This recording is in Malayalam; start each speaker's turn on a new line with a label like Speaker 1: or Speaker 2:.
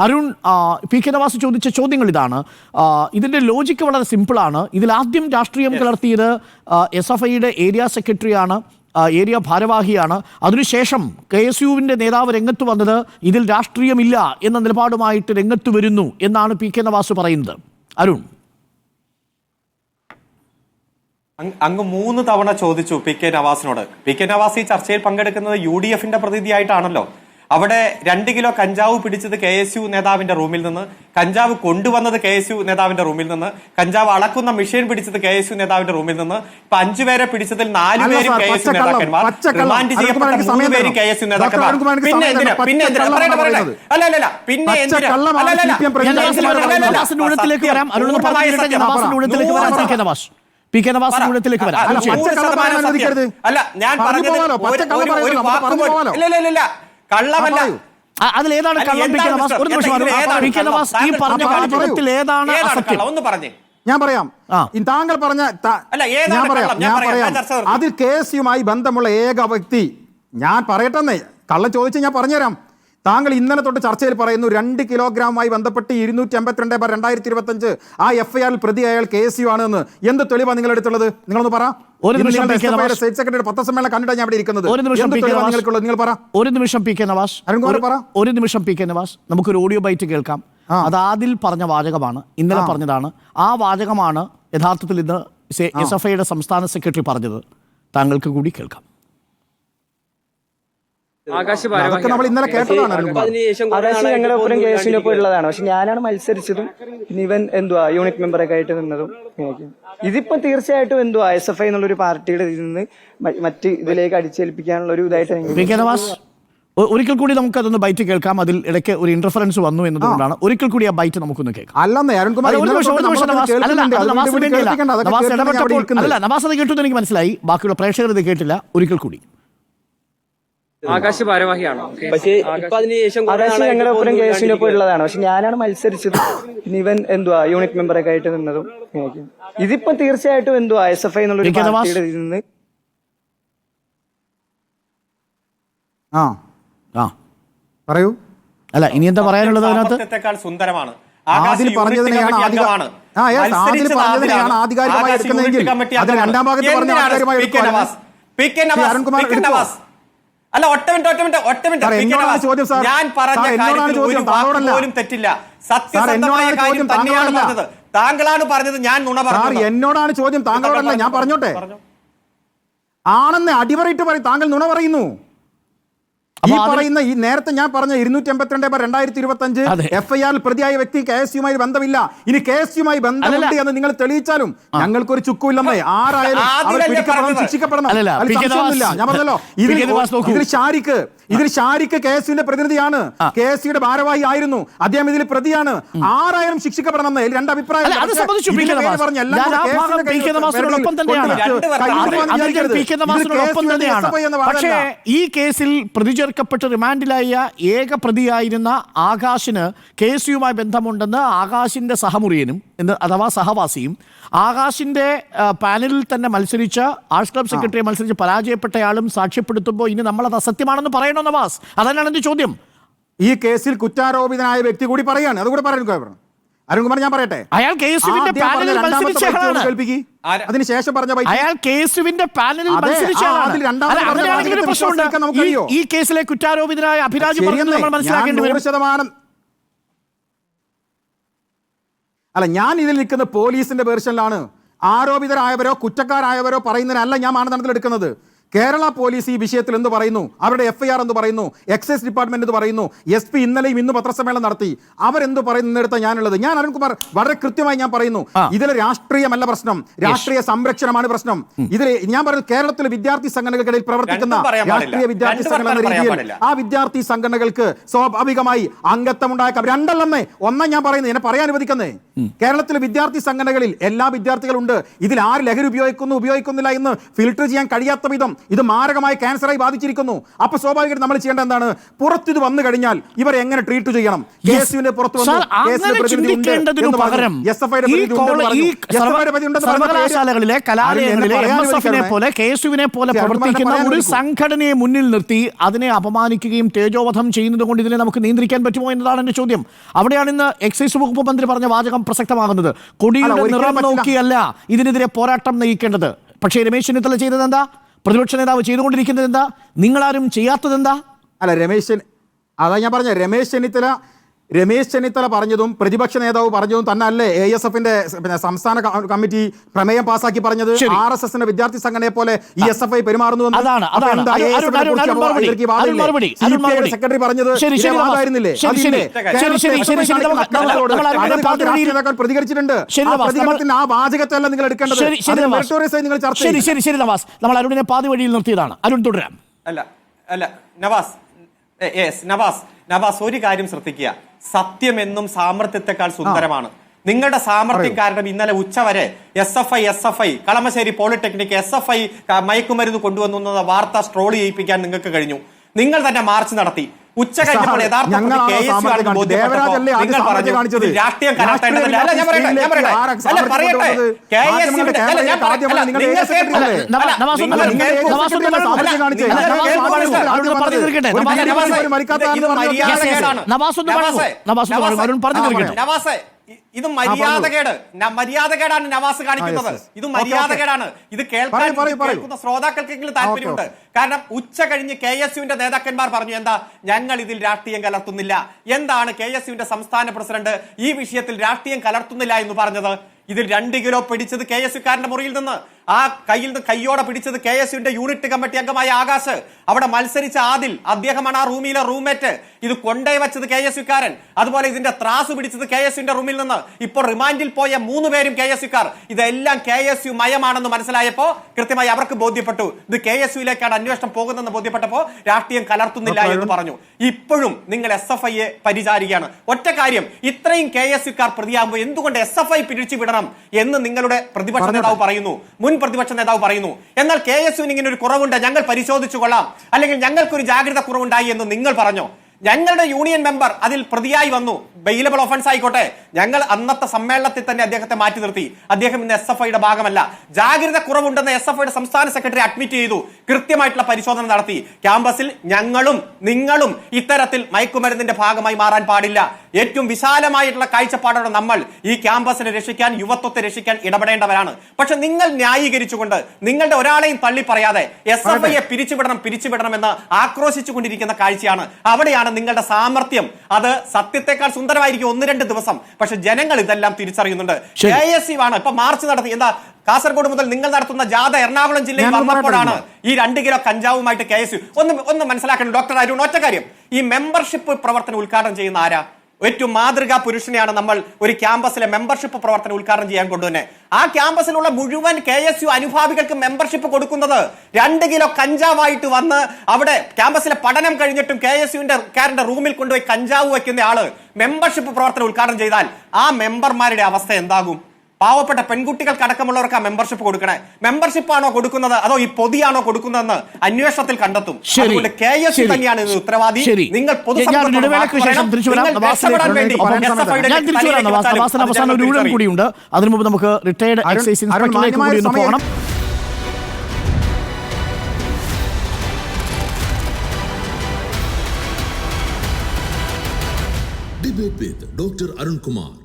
Speaker 1: അരുൺ പി കെ നവാസ് ചോദിച്ച ചോദ്യങ്ങൾ ഇതാണ്. ഇതിന്റെ ഇതിന്റെ ലോജിക്ക് വളരെ സിമ്പിളാണ് ഇതിൽ ആദ്യം രാഷ്ട്രീയം കലർത്തിയത് എസ് എഫ് ഐയുടെ ഏരിയ സെക്രട്ടറിയാണ് ഏരിയ ഭാരവാഹിയാണ്. അതിനുശേഷം കെ എസ് യുവിന്റെ നേതാവ് രംഗത്ത് വന്നത് ഇതിൽ രാഷ്ട്രീയമില്ല എന്ന നിലപാടുമായിട്ട് രംഗത്ത് വരുന്നു എന്നാണ് പി കെ നവാസ് പറയുന്നത്. അരുൺ.
Speaker 2: അങ് അങ്ങ് മൂന്ന് തവണ ചോദിച്ചു പി കെ നവാസിനോട്. പി കെ നവാസ് ഈ ചർച്ചയിൽ പങ്കെടുക്കുന്നത് യു ഡി എഫിന്റെ പ്രതിനിധിയായിട്ടാണല്ലോ. അവിടെ രണ്ട് കിലോ കഞ്ചാവ് പിടിച്ചത് കെ എസ് യു നേതാവിന്റെ റൂമിൽ നിന്ന് കഞ്ചാവ് കൊണ്ടുവന്നത് കെ എസ് യു നേതാവിന്റെ റൂമിൽ നിന്ന് കഞ്ചാവ് അളക്കുന്ന മെഷീൻ പിടിച്ചത് കെ എസ് യു നേതാവിന്റെ റൂമിൽ നിന്ന് ഇപ്പൊ അഞ്ചുപേരെ പിടിച്ചതിൽ നാല് പേരും കെ എസ് യു നേതാക്കന്മാർ. റിമാൻഡ് ചെയ്യപ്പെട്ട മൂന്ന് പേരും കെ എസ് യു നേതാക്കന്മാർ. പിന്നെ എന്തിനാ? പിന്നെ എന്തിനാ. അല്ല അല്ല പിന്നെ എന്തിനാ?
Speaker 1: പി കെ നവാസ് നവാസിന്റെ ഊഴത്തിലേക്ക് വരാം.
Speaker 2: അല്ല ഞാൻ പറഞ്ഞത് കള്ളമല്ല.
Speaker 3: അതിൽ
Speaker 1: ആ, കള്ളം പി കെ നവാസ്.
Speaker 2: ഏതാണ്?
Speaker 1: ഈ പറഞ്ഞ. വാചകത്തിൽ ഏതാണ്
Speaker 2: ഏതാണ്
Speaker 1: അസത്യം?
Speaker 2: കള്ളം? ഒന്ന് പറഞ്ഞേ.
Speaker 3: ഞാൻ പറയാം. താങ്കൾ പറഞ്ഞ
Speaker 2: ഏതാണ്
Speaker 3: ഞാൻ പറയാം
Speaker 2: ഞാൻ പറയാം.
Speaker 3: അതിൽ കേസുമായി ബന്ധമുള്ള ഏക വ്യക്തി. ഞാൻ പറയട്ടെന്നേ. കള്ളം ചോദിച്ച് ഞാൻ പറഞ്ഞുതരാം. താങ്കൾ ഇന്നലെ തൊട്ട് ചർച്ചയിൽ പറയുന്നു രണ്ട് കിലോഗ്രാമുമായി ബന്ധപ്പെട്ട് ഇരുന്നൂറ്റി അമ്പത്തിരണ്ട് ബാർ രണ്ടായിരത്തി ഇരുപത്തഞ്ച് ആ എഫ് ഐ ആറിൽ പ്രതി അയാൾ കെ എസ് യു ആണെന്ന് എന്ത് തെളിവാണ് നിങ്ങൾ എടുത്തുള്ളത് നിങ്ങളൊന്ന് പറ.
Speaker 1: ഒരു നിമിഷം
Speaker 3: നിങ്ങളുടെ
Speaker 1: പി കെ
Speaker 3: SFI യുടെ
Speaker 1: നവാസ്.
Speaker 3: സ്റ്റേറ്റ് സെക്രട്ടറി പത്രസമ്മേളനം കണ്ടിട്ടാണ് ഞാൻ ഇവിടെ ഇരിക്കുന്നത്.
Speaker 1: ഒരു നിമിഷം
Speaker 3: എന്ത്
Speaker 1: പി കെ നവാസ്.
Speaker 3: നിങ്ങൾക്കുള്ളത്? നിങ്ങൾ പറ.
Speaker 1: ഒരു നിമിഷം പി കെ നവാസ്.
Speaker 3: അരുൺകുമാർ പറ.
Speaker 1: ഒരു നിമിഷം പി കെ നവാസ്. നമുക്കൊരു ഓഡിയോ ബൈറ്റ് കേൾക്കാം. അത് ആദിൽ പറഞ്ഞ വാചകമാണ്. ഇന്നലെ പറഞ്ഞതാണ്. ആ വാചകമാണ് യഥാർത്ഥത്തിൽ ഇന്ന് എസ് എഫ് ഐയുടെ സംസ്ഥാന സെക്രട്ടറി പറഞ്ഞത്. താങ്കൾക്ക് കൂടി കേൾക്കാം.
Speaker 3: അതൊക്കെ നമ്മൾ ഇന്നലെ കേട്ടതാണ്
Speaker 4: ആകാശ് ഞങ്ങളുടെ ഒപ്പരം കേസിനൊപ്പം ഉള്ളതാണ് പക്ഷെ ഞാനാണ് മത്സരിച്ചതും പിന്നെ ഇവൻ എന്തുവാ യൂണിറ്റ് മെമ്പറൊക്കെ ആയിട്ട് നിന്നതും ഇതിപ്പോ തീർച്ചയായിട്ടും എന്തുവാ എസ് എഫ് ഐ എന്നുള്ള ഒരു പാർട്ടിയുടെ ഇതിൽ നിന്ന് മറ്റ് ഇതിലേക്ക് അടിച്ചേൽപ്പിക്കാനുള്ള ഒരു ഇതായിട്ട്
Speaker 1: ഒരിക്കൽ കൂടി നമുക്ക് അതൊന്ന് ബൈറ്റ് കേൾക്കാം അതിൽ ഇടയ്ക്ക് ഒരു ഇന്റർഫറൻസ് വന്നു എന്നതുകൊണ്ടാണ് ഒരിക്കൽ കൂടി ആ ബൈറ്റ് നമുക്കൊന്ന് കേൾക്കാം
Speaker 3: അല്ലെന്നേ
Speaker 1: അല്ല, നവാസ്. അത്. അല്ല നവാസ് അത് കേട്ടു എനിക്ക് മനസ്സിലായി ബാക്കിയുള്ള പ്രേക്ഷകർ ഇത് കേട്ടില്ല ഒരിക്കൽ കൂടി
Speaker 4: ആകാശ ഭാരവാഹിയാണോ
Speaker 5: പക്ഷേ ഇപ്പൊ അതിനുശേഷം കുറെ
Speaker 4: ആകാശ്
Speaker 5: നാളായിട്ട്
Speaker 4: ഞങ്ങളുടെ
Speaker 5: ഒന്നും
Speaker 4: കേസിനൊപ്പം ഉള്ളതാണ്. പക്ഷെ ഞാനാണ് മത്സരിച്ചത്. പിന്നെ ഇവൻ എന്തുവാ? യൂണിറ്റ് മെമ്പറൊക്കെ ആയിട്ട് നിന്നതും ഇതിപ്പോ തീർച്ചയായിട്ടും എന്തുവാ? എസ് എഫ് ഐ എന്നുള്ള പാർട്ടിയുടെ ഇതിൽ നിന്ന്
Speaker 3: ആ
Speaker 1: ആ.
Speaker 3: പറയൂ.
Speaker 1: അല്ല ഇനി എന്താ പറയാനുള്ളത് അതിനകത്ത്?
Speaker 2: സുന്ദരമാണ്.
Speaker 3: ആദിൽ പറഞ്ഞതിനെയാണ്. ആ, ആദിൽ പറഞ്ഞതിനെയാണ് ആധികാരികമായി എടുക്കുന്നതെങ്കിൽ
Speaker 2: അംഗമാണ്.
Speaker 3: രണ്ടാം ഭാഗത്ത് പറഞ്ഞ ആധികാരികമായി
Speaker 2: P Navas? P K
Speaker 3: Shri
Speaker 2: Navas,
Speaker 3: Arunkumar
Speaker 2: Navas. അല്ല ഒറ്റ മിനിറ്റ് ഒറ്റ മിനിറ്റ് ഒറ്റ മിനിറ്റ്. ഞാൻ പറഞ്ഞ കാര്യത്തിൽ ഒരു പോലും തെറ്റില്ല. സത്യസന്ധമായ കാര്യം തന്നെയാണ് പറഞ്ഞത്. താങ്കളാണ് പറഞ്ഞത് ഞാൻ നുണ പറഞ്ഞു
Speaker 3: എന്നോടാണ് ചോദ്യം താങ്കളോടല്ല. ഞാൻ പറഞ്ഞോട്ടെ. ആണെന്ന് അടിവരയിട്ട് പറയും. താങ്കൾ നുണ പറയുന്നു. ഈ പറയുന്ന ഈ നേരത്തെ ഞാൻ പറഞ്ഞ ഇരുന്നൂറ്റി എൺപത്തിരണ്ട് രണ്ടായിരത്തി ഇരുപത്തി അഞ്ച്. എഫ് ഐ ആറിൽ പ്രതിയായ വ്യക്തി കെ എസ് യുമായി ബന്ധമില്ല ഇനി കെ എസ് യുമായി ബന്ധമുണ്ട്. എന്ന് നിങ്ങൾ തെളിയിച്ചാലും ഞങ്ങൾക്കൊരു ചുക്കുമില്ലെന്നേ ആരായാലും
Speaker 2: പറഞ്ഞത്?
Speaker 3: ശിക്ഷിക്കപ്പെടണം. ഞാൻ പറഞ്ഞല്ലോ ഇതിൽ ഇതിൽ ഷാരിക്ക് ഇതിൽ ഷാരിക്ക് കെ എസ് യുവിന്റെ പ്രതിനിധിയാണ്. കെ എസ് യുടെ ഭാരവാഹി ആയിരുന്നു. അദ്ദേഹം ഇതിൽ പ്രതിയാണ്. ആറായിരം ശിക്ഷിക്കപ്പെടണം എന്ന് രണ്ട് അഭിപ്രായം
Speaker 1: പക്ഷേ ഈ കേസിൽ പ്രതി ചേർക്കപ്പെട്ട് റിമാൻഡിലായ ഏക പ്രതിയായിരുന്ന ആകാശിന് കെ എസ് യുമായി ബന്ധമുണ്ടെന്ന് ആകാശിന്റെ സഹമുറിയനും എന്ന് അഥവാ സഹവാസിയും ആകാശിന്റെ പാനലിൽ തന്നെ മത്സരിച്ച ആർട്സ് ക്ലബ് സെക്രട്ടറി മത്സരിച്ച് പരാജയപ്പെട്ടയാളും സാക്ഷ്യപ്പെടുത്തുമ്പോൾ ഇനി നമ്മളത് അസത്യമാണെന്ന് പറയണോ? നവാസ്. അതന്നാണ് എന്റെ ചോദ്യം.
Speaker 3: ഈ കേസിൽ കുറ്റാരോപിതനായ വ്യക്തി കൂടി പറയാണ്. അതുകൂടെ പറയാൻ അരുൺകുമാർ ഞാൻ പറയട്ടെ?
Speaker 1: അയാൾ കെ എസ് യുവിന്റെ
Speaker 3: ആദ്യം പറഞ്ഞ
Speaker 1: പാനലിൽ
Speaker 3: രണ്ടാമത്തെ
Speaker 1: മത്സരിച്ച
Speaker 3: ബൈറ്റ് ഒന്ന്
Speaker 1: ആളാണ്.
Speaker 3: കേൾപ്പിക്ക്. അതിനുശേഷം പറഞ്ഞ
Speaker 1: അയാൾ കേസുവിന്റെ പാനലിൽ
Speaker 3: അതെ,
Speaker 1: മത്സരിച്ച ആളാണ്.
Speaker 3: അതിൽ രണ്ടാമത്
Speaker 1: അല്ല,
Speaker 3: പറഞ്ഞ
Speaker 1: അങ്ങനെയാണെങ്കിൽ ഒരു
Speaker 3: വാചകത്തെ
Speaker 1: പ്രശ്നമുണ്ട്.
Speaker 3: വിശ്വസിക്കാൻ നമുക്ക്
Speaker 1: ഈ- കേസിലെ കുറ്റാരോപിതനായ അഭിരാജ് പറഞ്ഞത് നമ്മൾ
Speaker 3: ഞാൻ
Speaker 1: മനസ്സിലാക്കേണ്ടി വരും
Speaker 3: ശതമാനം അല്ല ഞാൻ ഇതിൽ നിൽക്കുന്ന പോലീസിന്റെ വേർഷനിലാണ് ആരോപിതരായവരോ കുറ്റക്കാരായവരോ പറയുന്നതിനല്ല ഞാൻ മാനദണ്ഡത്തിൽ എടുക്കുന്നത്. കേരള പോലീസ് ഈ വിഷയത്തിൽ എന്ത് പറയുന്നു? അവരുടെ എഫ് ഐ ആർ എന്ന് പറയുന്നു? എക്സൈസ് ഡിപ്പാർട്ട്മെന്റ് എന്ന് പറയുന്നു? എസ് പി ഇന്നലെയും ഇന്ന് പത്രസമ്മേളനം നടത്തി. അവരെന്ത് പറയുന്നിടത്ത് ഞാനുള്ളത്. ഞാൻ അരുൺകുമാർ വളരെ കൃത്യമായി ഞാൻ പറയുന്നു. ഇതിലെ രാഷ്ട്രീയമല്ല പ്രശ്നം. രാഷ്ട്രീയ സംരക്ഷണമാണ് പ്രശ്നം. ഇതിൽ ഞാൻ പറയുന്നത് കേരളത്തിലെ വിദ്യാർത്ഥി സംഘടനകൾക്കിടയിൽ പ്രവർത്തിക്കുന്ന. രാഷ്ട്രീയ വിദ്യാർത്ഥി സംഘടന എന്ന രീതിയിൽ ആ വിദ്യാർത്ഥി സംഘടനകൾക്ക് സ്വാഭാവികമായി അംഗത്വം ഉണ്ടായേക്കാം രണ്ടല്ലെന്നേ. ഒന്നാം ഞാൻ പറയുന്നത്. എന്നെ പറയാൻ അനുവദിക്കുന്നേ. കേരളത്തിലെ വിദ്യാർത്ഥി സംഘടനകളിൽ എല്ലാ വിദ്യാർത്ഥികളുണ്ട്. ഇതിൽ ആര് ലഹരി ഉപയോഗിക്കുന്നു ഉപയോഗിക്കുന്നില്ല എന്ന് ഫിൽട്ടർ ചെയ്യാൻ കഴിയാത്ത വിധം ഇത് മാരകമായി ക്യാൻസറായി ബാധിച്ചിരിക്കുന്നു. അപ്പൊ സ്വാഭാവികമായിട്ട് നമ്മൾ ചെയ്യേണ്ട എന്താണ്? പുറത്ത് ഇത് വന്നു കഴിഞ്ഞാൽ ഇവർ എങ്ങനെ ട്രീറ്റ് ചെയ്യണം? കേസുവിന്റെ പുറത്ത്
Speaker 1: സർവകലാശാലകളിലെ കലാലയങ്ങളിലെ പോലെ പ്രവർത്തിക്കുന്ന ഒരു സംഘടനയെ മുന്നിൽ നിർത്തി അതിനെ അപമാനിക്കുകയും തേജോവധം ചെയ്യുന്നത് കൊണ്ട് ഇതിനെ നമുക്ക് നിയന്ത്രിക്കാൻ പറ്റുമോ എന്നതാണ് എന്റെ ചോദ്യം. അവിടെയാണ് ഇന്ന് എക്സൈസ് വകുപ്പ് മന്ത്രി പറഞ്ഞ വാചകം പ്രസക്തമാകുന്നത്. കൊടിയുടെ നിറം നോക്കിയല്ല ഇതിനെതിരെ പോരാട്ടം നയിക്കേണ്ടത്. പക്ഷേ രമേശ് ചെന്നിത്തല ചെയ്തത് എന്താ പ്രതിപക്ഷ നേതാവ് ചെയ്തുകൊണ്ടിരിക്കുന്നത് എന്താ നിങ്ങളാരും ചെയ്യാത്തത് എന്താ
Speaker 3: അല്ല രമേശ് അതാ ഞാൻ പറഞ്ഞ രമേശ് ചെന്നിത്തല രമേശ് ചെന്നിത്തല പറഞ്ഞതും പ്രതിപക്ഷ നേതാവ് പറഞ്ഞതും തന്നെ അല്ലേ എ എസ് എഫിന്റെ പിന്നെ സംസ്ഥാന കമ്മിറ്റി പ്രമേയം പാസാക്കി പറഞ്ഞത്. ആർ എസ് എസിന്റെ വിദ്യാർത്ഥി സംഘടനയെ പോലെ ഇ എസ് എഫ് ഐ പെരുമാറുന്നു. സെക്രട്ടറി പറഞ്ഞത്? പ്രതികരിച്ചിട്ടുണ്ട്.
Speaker 1: ശരി,
Speaker 3: ആ
Speaker 1: നവാസ്, നമ്മൾ-
Speaker 3: പ്രതികരണത്തിന്റെ ആ വാചകത്തെ അല്ല നിങ്ങൾ എടുക്കേണ്ടത്. നിങ്ങൾ ചർച്ച
Speaker 1: ശരി ശരി ശരി നവാസ്. നമ്മൾ അരുണിനെ പാതി വഴിയിൽ നിർത്തിയതാണ്. അരുൺ തുടരാം.
Speaker 2: അല്ല അല്ല നവാസ് നവാസ് നവാസ് ഒരു കാര്യം ശ്രദ്ധിക്കുക. സത്യമെന്നും സാമർത്ഥ്യത്തെക്കാൾ സുന്ദരമാണ്. നിങ്ങളുടെ സാമർത്ഥ്യം കാരണം ഇന്നലെ ഉച്ചവരെ S F I S F I Kalamassery polytechnic S F I മയക്കുമരുന്ന് കൊണ്ടുവന്നു വാർത്ത സ്ട്രോൾ ചെയ്യിപ്പിക്കാൻ നിങ്ങൾക്ക് കഴിഞ്ഞു. നിങ്ങൾ തന്നെ മാർച്ച് നടത്തി. ഉച്ച കഴിഞ്ഞപ്പോൾ
Speaker 1: നവാസ്. നവാസ്
Speaker 3: നവാസ്
Speaker 1: പറഞ്ഞു തീർക്കട്ടെ.
Speaker 2: ഇത് മര്യാദകേട്. മര്യാദകേടാണ് നവാസ് കാണിക്കുന്നത്. ഇത് മര്യാദകേടാണ്. ഇത് കേൾക്കാൻ. കേൾക്കുന്ന ശ്രോതാക്കൾക്കെങ്കിലും താല്പര്യമുണ്ട്. കാരണം ഉച്ച കഴിഞ്ഞ് കെ എസ് യുവിന്റെ നേതാക്കന്മാർ പറഞ്ഞു എന്താ ഞങ്ങൾ ഇതിൽ രാഷ്ട്രീയം കലർത്തുന്നില്ല. എന്താണ് കെ എസ് യുവിന്റെ സംസ്ഥാന പ്രസിഡന്റ് ഈ വിഷയത്തിൽ രാഷ്ട്രീയം കലർത്തുന്നില്ല എന്ന് പറഞ്ഞത്? ഇതിൽ രണ്ട് കിലോ പിടിച്ചത് കെ എസ് യുക്കാരന്റെ മുറിയിൽ നിന്ന്. ആ കയ്യിൽ നിന്ന് കയ്യോടെ പിടിച്ചത് കെ എസ് യുവിന്റെ യൂണിറ്റ് കമ്മിറ്റി അംഗമായ ആകാശ്. അവിടെ മത്സരിച്ച ആദിൽ അദ്ദേഹമാണ് ആ റൂമിലെ റൂംമേറ്റ്. ഇത് കൊണ്ടേ വെച്ചത് കെ എസ് യുക്കാരൻ. അതുപോലെ ഇതിന്റെ ത്രാസ് പിടിച്ചത് കെ എസ് യുന്റെ റൂമിൽ നിന്ന്. ഇപ്പോൾ റിമാൻഡിൽ പോയ മൂന്ന് പേരും കെ എസ് യുക്കാർ. ഇതെല്ലാം കെ എസ് യു മയമാണെന്ന് മനസ്സിലായപ്പോ കൃത്യമായി അവർക്ക് ബോധ്യപ്പെട്ടു. ഇത് കെ എസ് യുയിലേക്കാണ് അന്വേഷണം പോകുന്നതെന്ന് ബോധ്യപ്പെട്ടപ്പോ രാഷ്ട്രീയം കലർത്തുന്നില്ല എന്ന് പറഞ്ഞു. ഇപ്പോഴും നിങ്ങൾ എസ് എഫ് ഐയെ പരിചാരികയാണ് ഒറ്റ കാര്യം ഇത്രയും കെ എസ് യുക്കാർ പ്രതിയാകുമ്പോൾ എന്തുകൊണ്ട് എസ് എഫ് ഐ പിടിച്ചു വിടണം എന്ന് നിങ്ങളുടെ പ്രതിപക്ഷ നേതാവ് പറയുന്നു. മുൻ പ്രതിപക്ഷ നേതാവ് പറയുന്നു. എന്നാൽ കെ എസ് യുവിന് ഇങ്ങനെ ഒരു കുറവുണ്ട് ഞങ്ങൾ പരിശോധിച്ചു കൊള്ളാം. അല്ലെങ്കിൽ ഞങ്ങൾക്കൊരു ജാഗ്രത കുറവുണ്ടായി എന്ന് നിങ്ങൾ പറഞ്ഞു? ഞങ്ങളുടെ യൂണിയൻ മെമ്പർ അതിൽ പ്രതിയായി വന്നു. ബെയിലബിൾ ഒഫൻസ് ആയിക്കോട്ടെ. ഞങ്ങൾ അന്നത്തെ സമ്മേളനത്തിൽ തന്നെ അദ്ദേഹത്തെ മാറ്റി നിർത്തി. അദ്ദേഹം ഇന്ന് എസ് എഫ് ഐയുടെ ഭാഗമല്ല. ജാഗ്രത കുറവുണ്ടെന്ന് എസ് എഫ് ഐയുടെ സംസ്ഥാന സെക്രട്ടറി അഡ്മിറ്റ് ചെയ്തു. കൃത്യമായിട്ടുള്ള പരിശോധന നടത്തി. ക്യാമ്പസിൽ ഞങ്ങളും നിങ്ങളും ഇത്തരത്തിൽ മയക്കുമരുന്നിന്റെ ഭാഗമായി മാറാൻ പാടില്ല. ഏറ്റവും വിശാലമായിട്ടുള്ള കാഴ്ചപ്പാടോടെ നമ്മൾ ഈ ക്യാമ്പസിനെ രക്ഷിക്കാൻ യുവത്വത്തെ രക്ഷിക്കാൻ ഇടപെടേണ്ടവരാണ്. പക്ഷെ നിങ്ങൾ ന്യായീകരിച്ചുകൊണ്ട് നിങ്ങളുടെ ഒരാളെയും തള്ളി പറയാതെ എസ് എഫ് ഐയെ പിരിച്ചുവിടണം പിരിച്ചുവിടണം എന്ന് ആക്രോശിച്ചുകൊണ്ടിരിക്കുന്ന കാഴ്ചയാണ്. അവിടെയാണ് നിങ്ങളുടെ സാമർത്ഥ്യം അത് സത്യത്തെക്കാൾ സുന്ദരമായിരിക്കും ഒന്ന് രണ്ട് ദിവസം. പക്ഷെ ജനങ്ങൾ ഇതെല്ലാം തിരിച്ചറിയുന്നുണ്ട്. കെ എസ് ആണ് ഇപ്പൊ മാർച്ച് നടത്തി എന്താ കാസർഗോഡ് മുതൽ നിങ്ങൾ നടത്തുന്ന ജാഥ എറണാകുളം ജില്ലയിൽ വന്നപ്പോഴാണ്. ഈ രണ്ട് കിലോ കഞ്ചാവുമായിട്ട് കെ എസ് യു. ഒന്ന് ഒന്ന് മനസ്സിലാക്കണം ഡോക്ടർ അരുൺ ഒറ്റ കാര്യം. ഈ മെമ്പർഷിപ്പ് പ്രവർത്തനം ഉദ്ഘാടനം ചെയ്യുന്ന ആരാ? ഏറ്റവും മാതൃകാ പുരുഷനെയാണ് നമ്മൾ ഒരു ക്യാമ്പസിലെ മെമ്പർഷിപ്പ് പ്രവർത്തനം ഉദ്ഘാടനം ചെയ്യാൻ കൊണ്ടുവന്നെ. ആ ക്യാമ്പസിലുള്ള മുഴുവൻ കെ എസ് യു അനുഭാവികൾക്ക് മെമ്പർഷിപ്പ് കൊടുക്കുന്നത് രണ്ട് കിലോ കഞ്ചാവായിട്ട് വന്ന് അവിടെ ക്യാമ്പസിലെ പഠനം കഴിഞ്ഞിട്ടും കെ എസ് യുവിന്റെ കാരന്റെ റൂമിൽ കൊണ്ടുപോയി കഞ്ചാവ് വെക്കുന്ന ആൾ മെമ്പർഷിപ്പ് പ്രവർത്തനം ഉദ്ഘാടനം ചെയ്താൽ ആ മെമ്പർമാരുടെ അവസ്ഥ എന്താകും? പാവപ്പെട്ട പെൺകുട്ടികൾക്ക് അടക്കമുള്ളവർക്ക് ആ മെമ്പർഷിപ്പ് കൊടുക്കണേ. മെമ്പർഷിപ്പ് ആണോ കൊടുക്കുന്നത്? അതോ ഈ പൊതിയാണോ കൊടുക്കുന്നതെന്ന് അന്വേഷണത്തിൽ കണ്ടെത്തും. അതുകൊണ്ട് കെ എസ്. തന്നെയാണ് ഇത് ഉത്തരവാദി. നിങ്ങൾ
Speaker 1: അവസാനം ഒരു ഊഴം കൂടിയുണ്ട് അതിനു മുമ്പ് നമുക്ക് റിട്ടയർഡ് എക്സൈസ് ഇൻസ്പെക്ടറിലേക്ക് കൂടി ഒന്ന്
Speaker 3: സമയം-
Speaker 1: പോകണം.
Speaker 6: ഡോക്ടർ അരുൺകുമാർ